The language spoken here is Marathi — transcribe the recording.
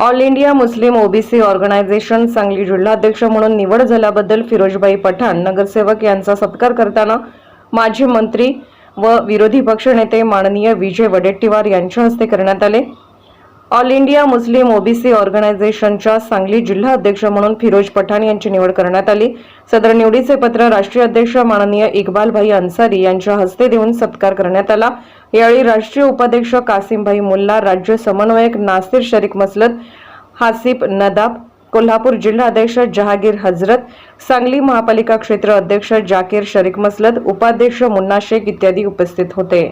All India Muslim OBC organisation Sangli जिल्हाध्यक्ष म्हणून निवड झाल्याबद्दल फिरोजबाई पठाण नगरसेवक यांचा सत्कार करताना माजी मंत्री व विरोधी पक्षनेते माननीय विजय वडेट्टीवार यांच्या हस्ते करण्यात आले. ऑल इंडिया मुस्लिम ओबीसी ऑर्गनायझेशनच्या सांगली जिल्हा अध्यक्ष म्हणून फिरोज पठाण यांची निवड करण्यात आली. सदर निवडीचे पत्र राष्ट्रीय अध्यक्ष माननीय इक्बालभाई अन्सारी यांच्या हस्ते देऊन सत्कार करण्यात आला. यावेळी राष्ट्रीय उपाध्यक्ष कासिमभाई मुल्ला राज्य समन्वयक नासिर शरीक मसलत हासिफ नदाब कोल्हापूर जिल्हा अध्यक्ष जहागीर हजरत सांगली महापालिका क्षेत्र अध्यक्ष जाकीर शरीक मसलत उपाध्यक्ष मुन्ना शेख इत्यादी उपस्थित होते.